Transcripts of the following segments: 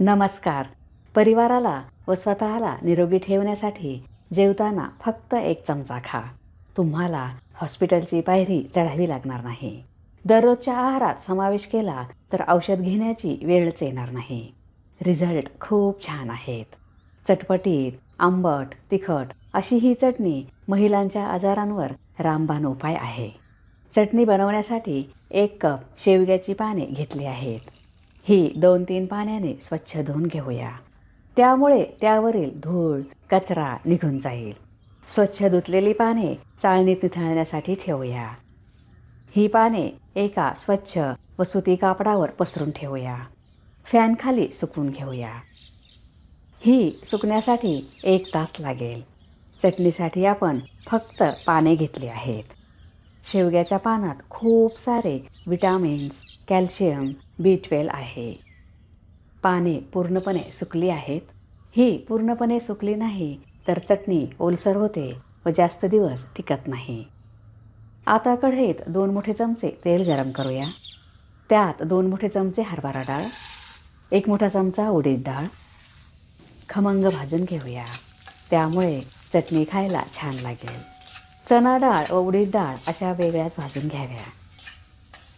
नमस्कार. परिवाराला व स्वतःला निरोगी ठेवण्यासाठी जेवताना फक्त एक चमचा खा. तुम्हाला हॉस्पिटलची पायरी चढावी लागणार नाही. दररोजच्या आहारात समावेश केला तर औषध घेण्याची वेळच येणार नाही. रिझल्ट खूप छान आहेत. चटपटीत आंबट तिखट अशी ही चटणी महिलांच्या आजारांवर रामबाण उपाय आहे. चटणी बनवण्यासाठी एक कप शेवग्याची पाने घेतली आहेत. ही दोन तीन पाण्याने स्वच्छ धुवून घेऊया. त्यामुळे त्यावरील धूळ कचरा निघून जाईल. स्वच्छ धुतलेली पाने चाळणीत निथळण्यासाठी ठेवूया. ही पाने एका स्वच्छ व सुती कापडावर पसरून ठेवूया. फॅनखाली सुकवून घेऊया. ही सुकण्यासाठी एक तास लागेल. चटणीसाठी आपण फक्त पाने घेतली आहेत. शेवग्याच्या पानात खूप सारे विटामिन्स कॅल्शियम बी ट्वेल्व आहे. पाने पूर्णपणे सुकली आहेत. ही पूर्णपणे सुकली नाही तर चटणी ओलसर होते व जास्त दिवस टिकत नाही. आता कढईत दोन मोठे चमचे तेल गरम करूया. त्यात दोन मोठे चमचे हरभरा डाळ एक मोठा चमचा उडीद डाळ खमंग भाजून घेऊया. त्यामुळे चटणी खायला छान लागेल. चणा डाळ व उडीद डाळ अशा वेगळ्याच भाजून घ्याव्या.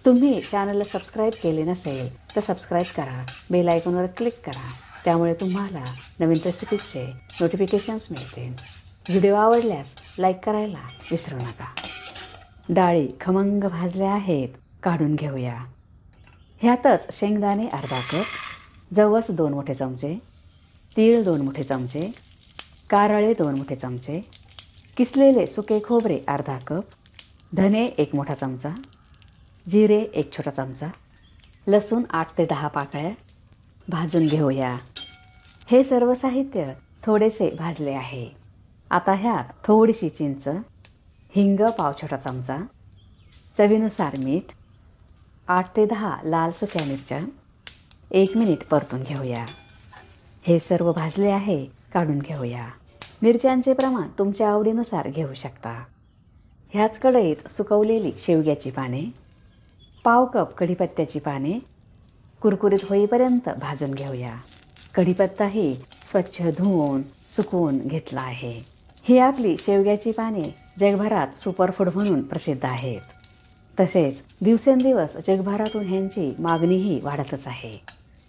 तुम्ही चॅनलला सबस्क्राईब केले नसेल तर सबस्क्राईब करा. बेल आयकॉनवर क्लिक करा. त्यामुळे तुम्हाला नवीन रेसिपीजचे नोटिफिकेशन्स मिळतील. व्हिडिओ आवडल्यास लाईक करायला विसरू नका. डाळी खमंग भाजल्या आहेत काढून घेऊया. ह्यातच शेंगदाणे अर्धा कप जवस दोन मोठे चमचे तीळ दोन मोठे चमचे कारळे दोन मोठे चमचे किसलेले सुके खोबरे अर्धा कप धने एक मोठा चमचा जिरे एक छोटा चमचा लसूण आठ ते दहा पाकळ्या भाजून घेऊया. हे सर्व साहित्य थोडेसे भाजले आहे. आता ह्यात थोडीशी चिंच हिंग पाव छोटा चमचा चवीनुसार मीठ आठ ते दहा लाल सुक्या मिरच्या एक मिनिट परतून घेऊया. हे सर्व भाजले आहे काढून घेऊया. मिरच्यांचे प्रमाण तुमच्या आवडीनुसार घेऊ शकता. ह्याच कढईत सुकवलेली शेवग्याची पाने पाव कप कढीपत्त्याची पाने कुरकुरीत होईपर्यंत भाजून घेऊया. कढीपत्ताही स्वच्छ धुवून सुकवून घेतला आहे. ही आपली शेवग्याची पाने जगभरात सुपरफूड म्हणून प्रसिद्ध आहेत. तसेच दिवसेंदिवस जगभरातून ह्यांची मागणीही वाढतच आहे.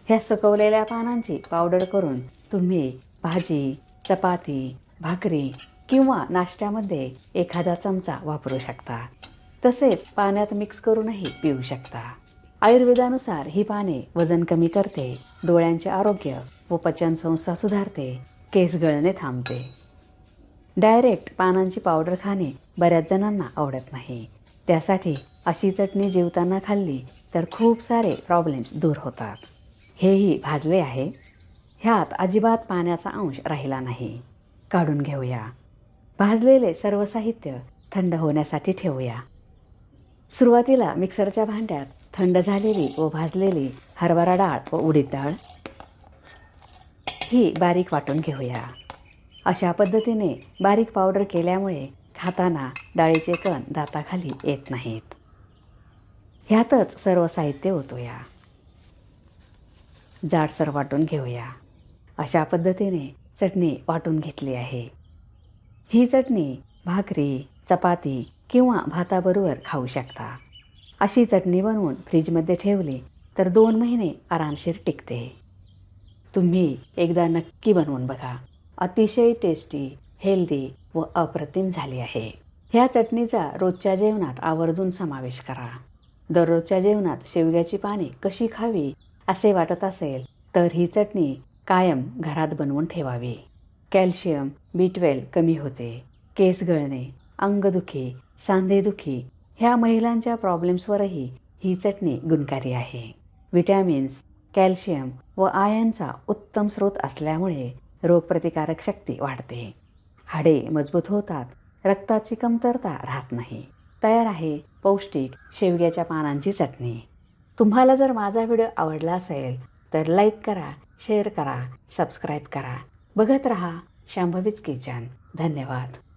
ह्या सुकवलेल्या पानांची पावडर करून तुम्ही भाजी चपाती भाकरी किंवा नाश्त्यामध्ये एखादा चमचा वापरू शकता. तसेच पाण्यात मिक्स करूनही पिऊ शकता. आयुर्वेदानुसार ही पाने वजन कमी करते डोळ्यांचे आरोग्य व पचनसंस्था सुधारते केस गळणे थांबते. डायरेक्ट पानांची पावडर खाणे बऱ्याच जणांना आवडत नाही. त्यासाठी अशी चटणी जेवताना खाल्ली तर खूप सारे प्रॉब्लेम्स दूर होतात. हेही भाजले आहे. ह्यात अजिबात पाण्याचा अंश राहिला नाही. काढून घेऊया. भाजलेले सर्व साहित्य थंड होण्यासाठी ठेवूया. सुरुवातीला मिक्सरच्या भांड्यात थंड झालेली व भाजलेली हरभरा डाळ व उडीद डाळ ही बारीक वाटून घेऊया. अशा पद्धतीने बारीक पावडर केल्यामुळे खाताना डाळीचे कण दाताखाली येत नाहीत. ह्यातच सर्व साहित्य होतोया जाडसर वाटून घेऊया. अशा पद्धतीने चटणी वाटून घेतली आहे. ही चटणी भाकरी चपाती किंवा भाताबरोबर खाऊ शकता. अशी चटणी बनवून फ्रीजमध्ये ठेवली तर दोन महिने आरामशीर टिकते. तुम्ही एकदा नक्की बनवून बघा. अतिशय टेस्टी हेल्दी व अप्रतिम झाली आहे. ह्या चटणीचा रोजच्या जेवणात आवर्जून समावेश करा. दररोजच्या जेवणात शेवग्याची पाने कशी खावी असे वाटत असेल तर ही चटणी कायम घरात बनवून ठेवावी. कॅल्शियम बी ट्वेल्व कमी होते. केस गळणे अंगदुखी सांधेदुखी ह्या महिलांच्या प्रॉब्लेम्सवरही ही चटणी गुणकारी आहे. विटॅमिन्स कॅल्शियम व आयनचा उत्तम स्रोत असल्यामुळे रोगप्रतिकारक शक्ती वाढते. हाडे मजबूत होतात रक्ताची कमतरता राहत नाही. तयार आहे पौष्टिक शेवग्याच्या पानांची चटणी. तुम्हाला जर माझा व्हिडिओ आवडला असेल तर लाईक करा शेअर करा सबस्क्राईब करा. बघत रहा शांभवीच किचन. धन्यवाद.